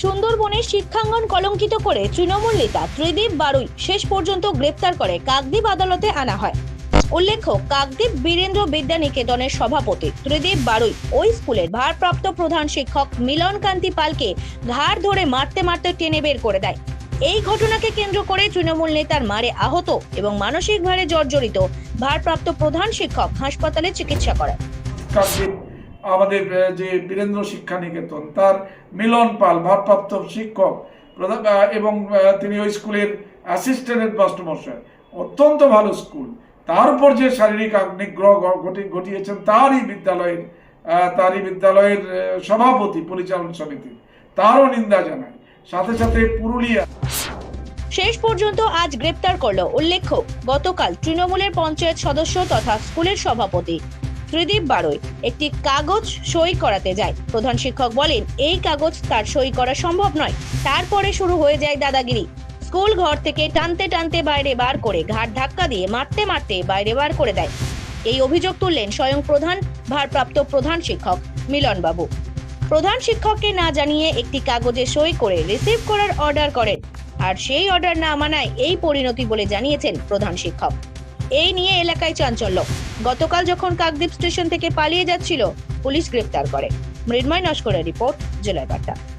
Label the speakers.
Speaker 1: প্রধানের শিক্ষাঙ্গন কলঙ্কিত করে তৃণমূল নেতা ত্রিদীপ বারুই শেষ পর্যন্ত গ্রেপ্তার করে কাকদ্বীপ আদালতে আনা হয়। উল্লেখ্য, কাকদ্বীপ বীরেন্দ্র বিদ্যা নিকেতনের সভাপতি ত্রিদীপ বারুই ওই স্কুলের ভারপ্রাপ্ত প্রধান শিক্ষক মিলন কান্তি পালকে ঘাড় ধরে মারতে মারতে টেনে বের করে দেয়। এই ঘটনাকে কেন্দ্র করে তৃণমূল নেতার মারে আহত এবং মানসিকভাবে জর্জরিত ভারপ্রাপ্ত প্রধান শিক্ষক হাসপাতালে চিকিৎসা করেন।
Speaker 2: আমাদের যে বীরেন্দ্র শিক্ষা নিকেতন তার মিলন পাল, ভারপ্রাপ্ত শিক্ষক এবং তিনি ওই স্কুলের অ্যাসিস্ট্যান্ট হেডমাস্টার অত্যন্ত ভালো স্কুল। তার উপর যে শারীরিক নিগ্রহ ঘটি- ঘটিয়েছেন, তারই বিদ্যালয়ের তারই বিদ্যালয়ের সভাপতি, পরিচালন সমিতি। তারও নিন্দা জানায়। সাথে সাথে পুরুলিয়া
Speaker 1: শেষ পর্যন্ত আজ গ্রেপ্তার করল উল্লেখ্য, গতকাল তৃণমূলের পঞ্চায়েত সদস্য তথা স্কুলের সভাপতি। ত্রিদীপ বারোই একটি কাগজ সই করাতে যায়। প্রধান শিক্ষক বলেন, এই কাগজ তার সই করা সম্ভব নয়। তারপরে শুরু হয়ে যায় দাদাগিরি। স্কুল ঘর থেকে টানতে টানতে বাইরে বার করে ঘাট ধাক্কা দিয়ে মারতে মারতে বাইরে বার করে দেয়। এই অভিযোগ তুললেন স্বয়ং প্রধান, ভারপ্রাপ্ত প্রধান শিক্ষক মিলন বাবু প্রধান শিক্ষককে না জানিয়ে একটি কাগজে সই করে রিসিভ করার অর্ডার করেন। আর সেই অর্ডার না মানায় এই পরিণতি বলে জানিয়েছেন প্রধান শিক্ষক। এই নিয়ে এলাকায় চাঞ্চল্য। গতকাল যখন কাকদ্বীপ স্টেশন থেকে পালিয়ে যাচ্ছিল, পুলিশ গ্রেপ্তার করে। মৃন্ময় নস্করের রিপোর্ট জেলার বার্তা।